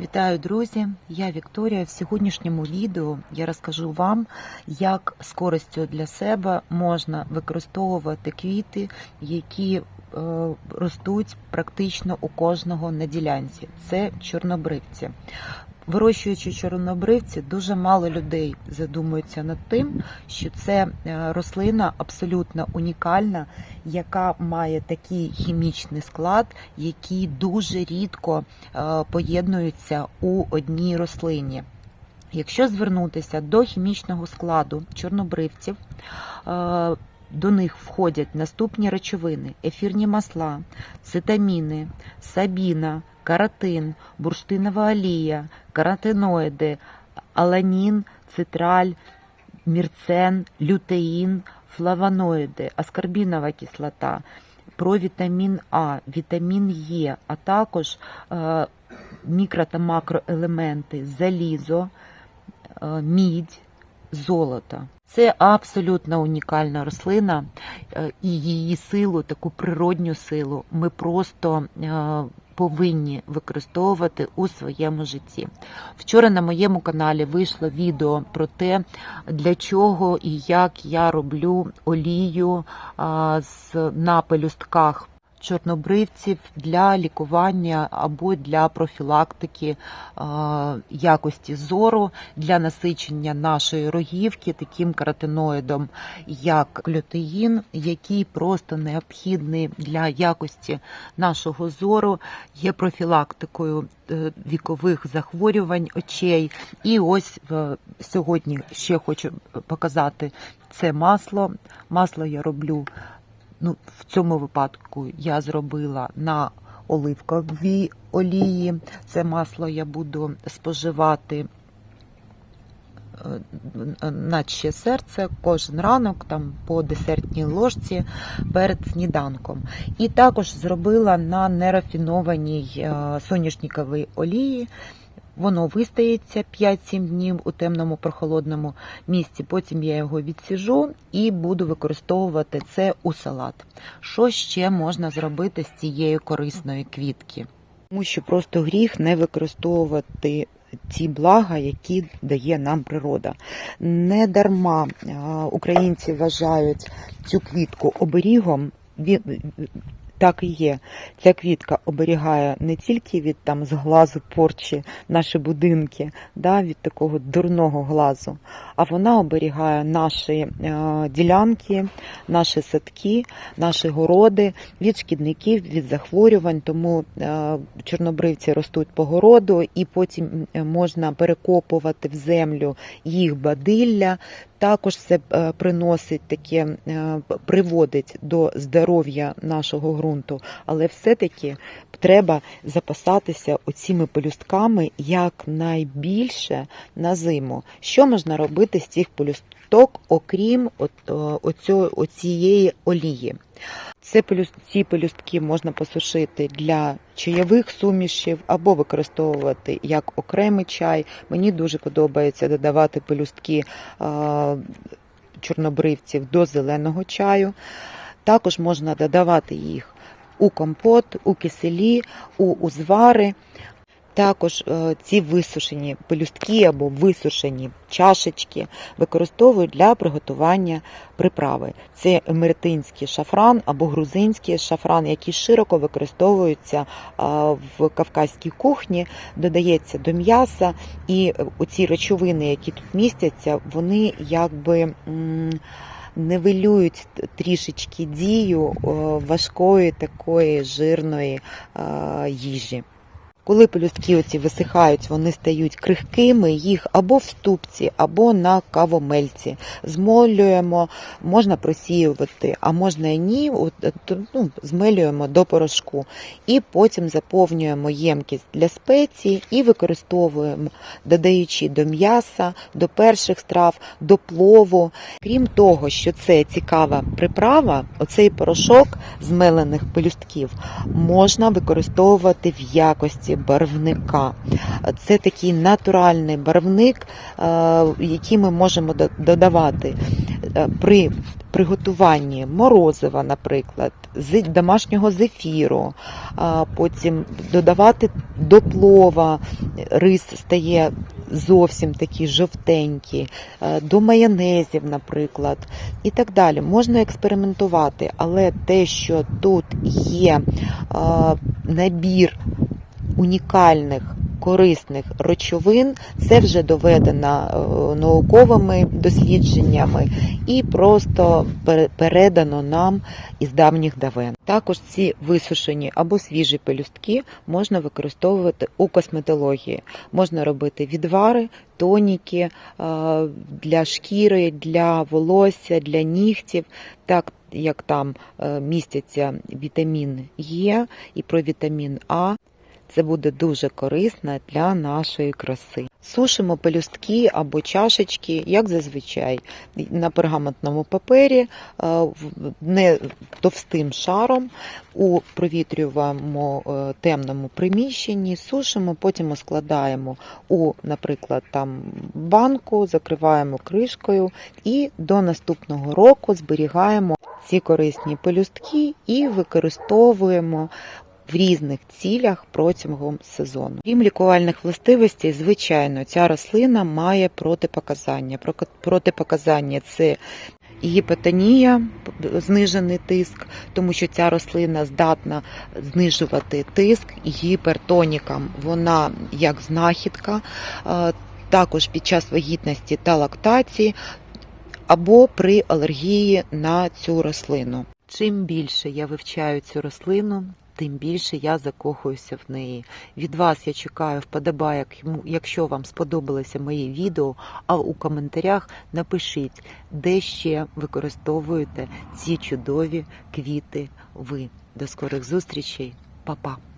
Вітаю, друзі! Я Вікторія. В сьогоднішньому відео я розкажу вам, як з користю для себе можна використовувати квіти, які е, ростуть практично у кожного на ділянці. Це чорнобривці. Вирощуючи чорнобривці, дуже мало людей задумуються над тим, що це е, рослина абсолютно унікальна, яка має такий хімічний склад, який дуже рідко е, поєднуються у одній рослині. Якщо звернутися до хімічного складу чорнобривців, е, до них входять наступні речовини: ефірні масла, цитаміни, сабіна, каротин, бурштинова олія, каротиноїди, аланін, цитраль, мірцен, лютеїн, флавоноїди, аскорбінова кислота, провітамін А, вітамін Е, а також е, мікро та макроелементи, залізо, е, мідь, золото. Це абсолютно унікальна рослина, е, і її силу, таку природню силу, ми просто е, повинні використовувати у своєму житті. Вчора на моєму каналі вийшло відео про те, для чого і як я роблю олію на пелюстках чорнобривців для лікування або для профілактики е, якості зору, для насичення нашої рогівки таким каротиноїдом, як глютеїн, який просто необхідний для якості нашого зору, є профілактикою е, вікових захворювань очей. І ось сьогодні ще хочу показати це масло. Масло я роблю ну, в цьому випадку я зробила на оливковій олії. Це масло я буду споживати е, наче серце кожен ранок, там по десертній ложці перед сніданком. І також зробила на нерафінованій е, соняшниковій олії. Воно вистається 5-7 днів у темному прохолодному місці. Потім я його відсіжу і буду використовувати це у салат. Що ще можна зробити з цієї корисної квітки? Тому що просто гріх не використовувати ті блага, які дає нам природа. Не дарма українці вважають цю квітку оберігом. Так і є. Ця квітка оберігає не тільки від там зглазу порчі наші будинки, да, від такого дурного глазу, а вона оберігає наші е, ділянки, наші садки, наші городи від шкідників, від захворювань. Тому е, чорнобривці ростуть по городу, і потім можна перекопувати в землю їх бадилля. Також це е, приносить таке, е, приводить до здоров'я нашого ґрунту, але все-таки треба запасатися оціми пелюстками якнайбільше на зиму. Що можна робити з цих пелюсток, окрім от, оцю, оцієї олії? Це ці пелюстки можна посушити для чайових сумішів або використовувати як окремий чай. Мені дуже подобається додавати пелюстки чорнобривців до зеленого чаю. Також можна додавати їх у компот, у киселі, у узвари. Також е, ці висушені пелюстки або висушені чашечки використовують для приготування приправи. Це емеретинський шафран або грузинський шафран, які широко використовуються в кавказькій кухні, додається до м'яса, і оці речовини, які тут містяться, вони якби. Нивелюють трішечки дію важкої такої жирної їжі. Коли пелюстки оці висихають, вони стають крихкими, їх або в ступці, або на кавомельці. Змолюємо, можна просіювати, а можна і ні, ну, змелюємо до порошку. І потім заповнюємо ємкість для спеції і використовуємо, додаючи до м'яса, до перших страв, до плову. Крім того, що це цікава приправа, оцей порошок змелених пелюстків можна використовувати в якості барвника. Це такий натуральний барвник, е, який ми можемо додавати е, при приготуванні морозива, наприклад, з домашнього зефіру, потім додавати до плова, рис стає зовсім такий жовтенький, е, до майонезів, наприклад, і так далі. Можна експериментувати, але те, що тут є набір унікальних. Корисних речовин це вже доведено е, науковими дослідженнями і просто пере- передано нам із давніх давен. Також ці висушені або свіжі пелюстки можна використовувати у косметології. Можна робити відвари, тоніки е, для шкіри, для волосся, для нігтів. Так як там е, містяться вітамін Е і провітамін А. Це буде дуже корисно для нашої краси. Сушимо пелюстки або чашечки, як зазвичай, на пергаментному папері, е, не товстим шаром у провітрюваному е, темному приміщенні, сушимо, потім складаємо у, наприклад, там банку, закриваємо кришкою і до наступного року зберігаємо ці корисні пелюстки і використовуємо в різних цілях протягом сезону. Крім лікувальних властивостей, звичайно, ця рослина має протипоказання. Протипоказання це гіпотонія, знижений тиск, тому що ця рослина здатна знижувати тиск гіпертонікам. Вона як знахідка, також під час вагітності та лактації або при алергії на цю рослину. Чим більше я вивчаю цю рослину, тим більше я закохуюся в неї. Від вас я чекаю вподобайок, якщо вам сподобалося моє відео, а у коментарях напишіть, де ще використовуєте ці чудові квіти ви. До скорих зустрічей, Па-па!